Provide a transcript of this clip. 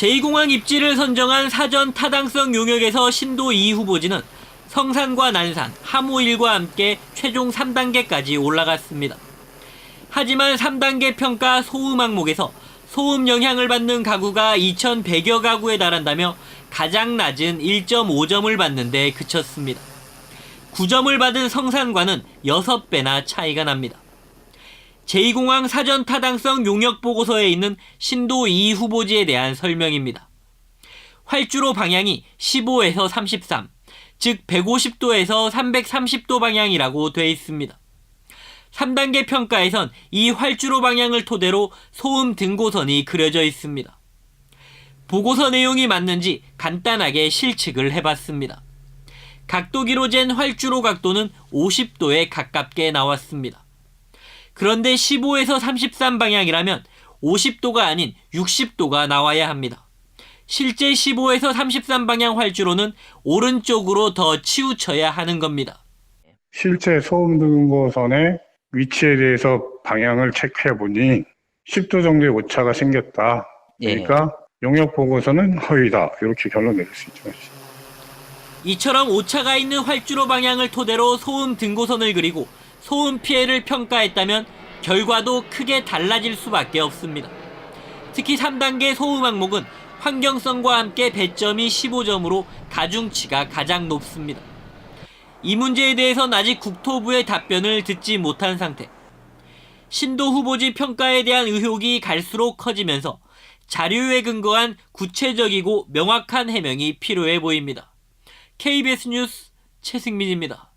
제2공항 입지를 선정한 사전 타당성 용역에서 신도 2 후보지는 성산과 난산, 하모일과 함께 최종 3단계까지 올라갔습니다. 하지만 3단계 평가 소음 항목에서 소음 영향을 받는 가구가 2,100여 가구에 달한다며 가장 낮은 1.5점을 받는 데 그쳤습니다. 9점을 받은 성산과는 6배나 차이가 납니다. 제2공항 사전 타당성 용역 보고서에 있는 신도 2 후보지에 대한 설명입니다. 활주로 방향이 15에서 33, 즉 150도에서 330도 방향이라고 돼 있습니다. 3단계 평가에선 이 활주로 방향을 토대로 소음 등고선이 그려져 있습니다. 보고서 내용이 맞는지 간단하게 실측을 해봤습니다. 각도기로 잰 활주로 각도는 50도에 가깝게 나왔습니다. 그런데 15에서 33 방향이라면 50도가 아닌 60도가 나와야 합니다. 실제 15에서 33 방향 활주로는 오른쪽으로 더 치우쳐야 하는 겁니다. 실제 소음 등고선의 위치에 대해서 방향을 체크해 보니 10도 정도의 오차가 생겼다. 예. 그러니까 용역 보고서는 허위다. 이렇게 결론 내릴 수 있죠. 이처럼 오차가 있는 활주로 방향을 토대로 소음 등고선을 그리고 소음 피해를 평가했다면 결과도 크게 달라질 수밖에 없습니다. 특히 3단계 소음 항목은 환경성과 함께 배점이 15점으로 가중치가 가장 높습니다. 이 문제에 대해선 아직 국토부의 답변을 듣지 못한 상태. 신도 후보지 평가에 대한 의혹이 갈수록 커지면서 자료에 근거한 구체적이고 명확한 해명이 필요해 보입니다. KBS 뉴스 최승민입니다.